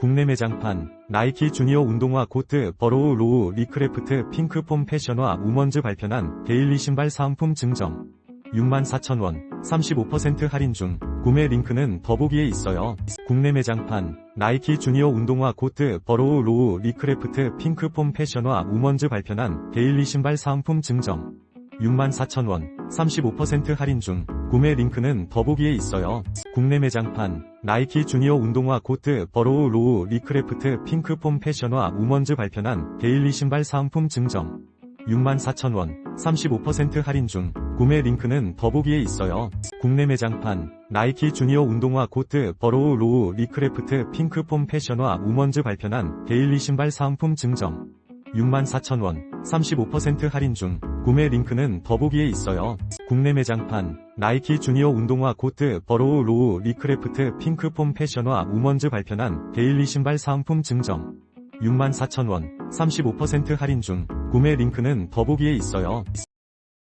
국내 매장판 나이키 주니어 운동화 코트 버로우 로우 리크래프트 핑크폼 패션화 우먼즈 발편한 데일리 신발 사은품 증정. 64,000원 35% 할인 중. 구매 링크는 더보기에 있어요. 국내 매장판 나이키 주니어 운동화 코트 버로우 로우 리크래프트 핑크폼 패션화 우먼즈 발편한 데일리 신발 사은품 증정. 64,000원 35% 할인 중 구매 링크는 더보기에 있어요. 국내 매장판 나이키 주니어 운동화 코트 버로우 로우 리크래프트 핑크폼 패션화 우먼즈 발편한 데일리 신발 사은품 증정 64,000원 35% 할인 중 구매 링크는 더보기에 있어요. 국내 매장판 나이키 주니어 운동화 코트 버로우 로우 리크래프트 핑크폼 패션화 우먼즈 발편한 데일리 신발 사은품 증정 64,000원 35% 할인 중 구매 링크는 더보기에 있어요. 국내 매장판 나이키 주니어 운동화 코트 버로우 로우 리크래프트 핑크폼 패션화 우먼즈 발편한 데일리 신발 사은품 증정 64,000원 35% 할인 중 구매 링크는 더보기에 있어요.